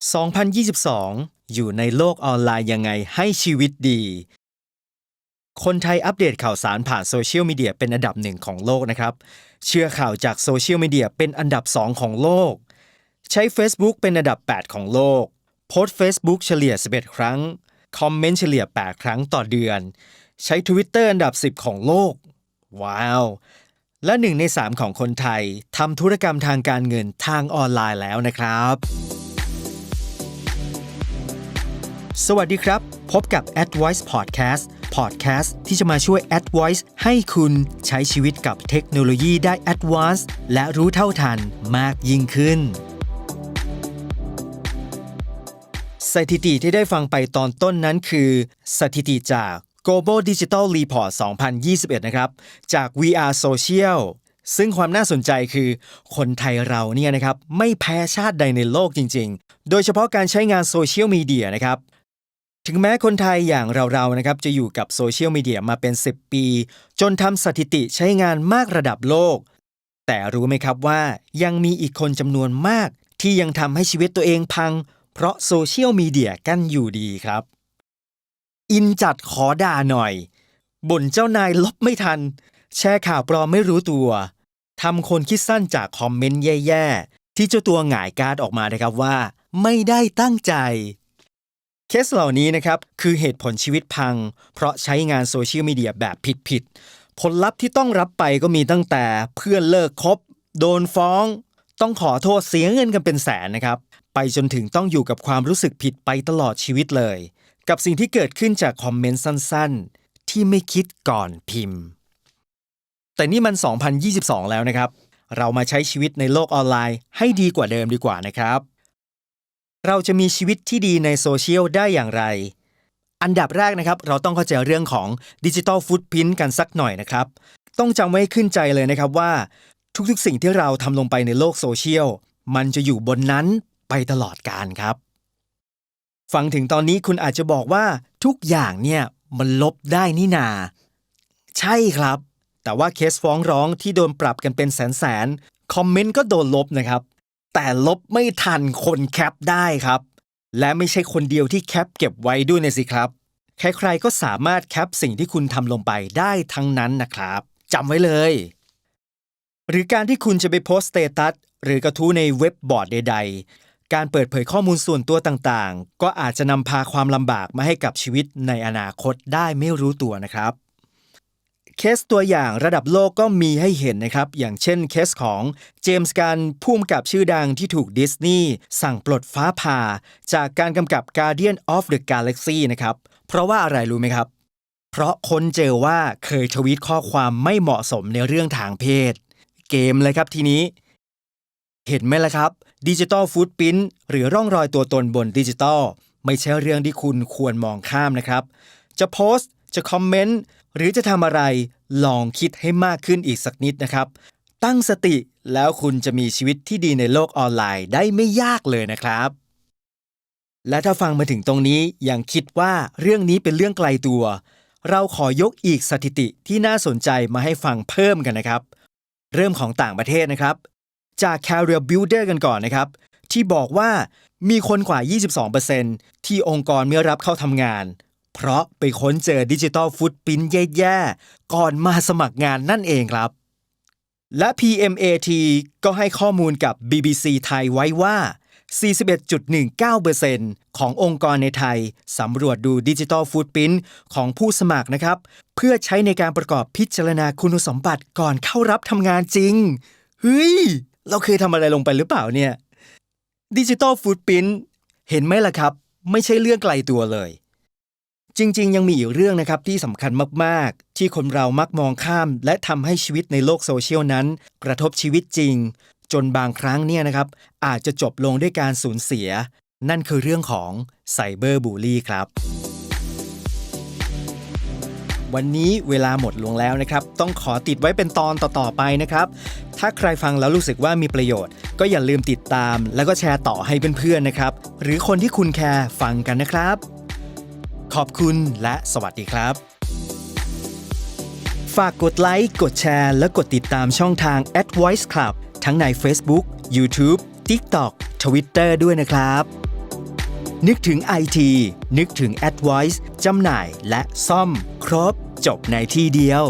2022 อยู่ในโลกออนไลน์ยังไงให้ชีวิตดี คนไทยอัปเดตข่าวสารผ่านโซเชียลมีเดียเป็นอันดับหนึ่งของโลกนะครับ เชื่อข่าวจากโซเชียลมีเดียเป็นอันดับ 2 ของโลก ใช้ Facebook เป็นอันดับ 8 ของโลก โพสต์ Facebook เฉลี่ย 11 ครั้ง คอมเมนต์เฉลี่ย 8 ครั้งต่อเดือน ใช้ Twitter อันดับ 10 ของโลก ว้าว และหนึ่งใน 3 ของคนไทยทำธุรกรรมทางการเงินทางออนไลน์แล้วนะครับ สวัสดีครับ พบกับ AdVoice Podcast Podcast ที่จะมาช่วย AdVoice ให้คุณใช้ชีวิตกับเทคโนโลยีได้ Advance และรู้เท่าทันมากยิ่งขึ้น สถิติที่ได้ฟังไปตอนต้นนั้นคือ สถิติจาก Global Digital Report 2021 นะครับ จาก VR Social ซึ่งความน่าสนใจคือคนไทยเราเนี่ยนะครับ ไม่แพ้ชาติใดในโลกจริง ๆ โดยเฉพาะการใช้งานโซเชียลมีเดียนะครับ ถึงแม้คนไทยอย่างเราๆนะครับจะอยู่กับโซเชียลมีเดียมาเป็น 10 ปี จนทำสถิติใช้งานมากระดับโลก แต่รู้ไหมครับว่ายังมีอีกคนจำนวนมาก ที่ยังทำให้ชีวิตตัวเองพัง เพราะโซเชียลมีเดียกันอยู่ดีครับ อินจัดขอด่าหน่อย บ่นเจ้านายลบไม่ทัน แชร์ข่าวปลอมไม่รู้ตัวทำคนคิดสั้นจากคอมเมนต์แย่ๆที่เจ้าตัวหงายการ์ดออกมานะครับว่า ไม่ได้ตั้งใจ เคสเหล่านี้นะครับคือเหตุผลชีวิตพัง เพราะใช้งานโซเชียลมีเดียแบบผิดๆผลลัพธ์ที่ต้องรับไปก็มีตั้งแต่เพื่อนเลิกคบ โดนฟ้อง ต้องขอโทษเสียเงินกันเป็นแสนนะครับ ไปจนถึงต้องอยู่กับความรู้สึกผิดไปตลอดชีวิตเลย กับสิ่งที่เกิดขึ้นจากคอมเมนต์สั้นๆ ที่ไม่คิดก่อนพิมพ์ แต่นี่มัน 2022 แล้วนะครับ เรามาใช้ชีวิตในโลกออนไลน์ให้ดีกว่าเดิมดีกว่านะครับ เราจะมีชีวิตที่ดีในโซเชียลได้อย่างไร อันดับแรกนะครับ เราต้องเข้าใจเรื่องของดิจิทัลฟุตพิ้นกันสักหน่อยนะครับ ต้องจำไว้ขึ้นใจเลยนะครับว่า ทุกๆ สิ่งที่เราทำลงไปในโลกโซเชียล มันจะอยู่บนนั้นไปตลอดกาลครับ ฟังถึงตอนนี้คุณอาจจะบอกว่าทุกอย่างเนี่ยมันลบได้นี่นา ใช่ครับ แต่ว่าเคสฟ้องร้องที่โดนปรับกันเป็นแสนๆคอมเมนต์ก็โดนลบนะครับ แต่ลบไม่ทันคนแคปได้ครับ และไม่ใช่คนเดียวที่แคปเก็บไว้ด้วยนะสิครับ ใครๆก็สามารถแคปสิ่งที่คุณทำลงไปได้ทั้งนั้นนะครับจำไว้เลย หรือการที่คุณจะไปโพสต์สเตตัสหรือกระทู้ในเว็บบอร์ดใด ๆ การเปิดเผยข้อมูลส่วนตัวต่างๆ ก็อาจจะนำพาความลำบากมาให้กับชีวิตในอนาคตได้ไม่รู้ตัวนะครับ เคสตัวอย่างระดับโลกก็มีให้เห็นนะครับ อย่างเช่นเคสของเจมส์การพุ่มกับชื่อดังที่ถูกดิสนีย์สั่งปลดฟ้าผ่า จากการกำกับ Guardian of the Galaxy นะครับ เพราะว่าอะไรรู้ไหมครับ เพราะคนเจอว่าเคยทวีตข้อความไม่เหมาะสมในเรื่องทางเพศ เกมเลยครับทีนี้ เห็นไหมล่ะครับดิจิ t a ลฟูดพิ้นหรือร่องรอยตัวตนบนดิจิตอลไม่ใช่เรื่องที่คุณควรมองข้ามนะครับ จะโพสต์จะคอมเมนต์ หรือจะทำอะไรลองคิดให้มากขึ้นอีกสักนิดนะครับ ตั้งสติแล้วคุณจะมีชีวิตที่ดีในโลกออนไลน์ได้ไม่ยากเลยนะครับ และถ้าฟังมาถึงตรงนี้ยังคิดว่าเรื่องนี้เป็นเรื่องไกลตัว เราขอยกอีกสถิติที่น่าสนใจมาให้ฟังเพิ่มกันนะครับ เริ่มของต่างประเทศนะครับ จาก Career Builder กันก่อนนะครับ ที่บอกว่ามีคนกว่า 22%ที่องค์กรไม่รับเข้าทำงาน เพราะไปค้นเจอดิจิ t a ลฟุตปิ้นแย่ๆ ก่อนมาสมัครงานนั่นเองครับ และ PMAT ก็ให้ข้อมูลกับ BBC ไทยไว้ว่า 41.19%ขององค์กรในไทยสำรวจดูดิจิ t a ลฟุตปิ้นของผู้สมัครนะครับ เพื่อใช้ในการประกอบพิจารณาคุณสมบัติก่อนเข้ารับทำงานจริง เฮ้ย เราเคยทำอะไรลงไปหรือเปล่าเนี่ยดิจิ t a ลฟุตปิ้นเห็นไหมล่ะครับ ไม่ใช่เรื่องไกลตัวเลย จริง ๆ ยังมีอีกเรื่องนะครับที่สำคัญมาก ๆ ที่คนเรามักมองข้าม และทำให้ชีวิตในโลกโซเชียลนั้น กระทบชีวิตจริง จนบางครั้งเนี่ยนะครับ อาจจะจบลงด้วยการสูญเสีย นั่นคือเรื่องของไซเบอร์บูลลี่ครับ วันนี้เวลาหมดลงแล้วนะครับ ต้องขอติดไว้เป็นตอนต่อ ๆ ไปนะครับ ถ้าใครฟังแล้วรู้สึกว่ามีประโยชน์ ก็อย่าลืมติดตาม แล้วก็แชร์ต่อให้เพื่อนๆนะครับ หรือคนที่คุณแคร์ฟังกันนะครับ ขอบคุณและสวัสดีครับ ฝากกดไลค์ กดแชร์ และกดติดตามช่องทาง a d Voice Club ทั้งใน Facebook YouTube TikTok Twitter ด้วยนะครับ นึกถึง IT นึกถึง Advice จำหน่ายและซ่อม ครบ จบในที่เดียว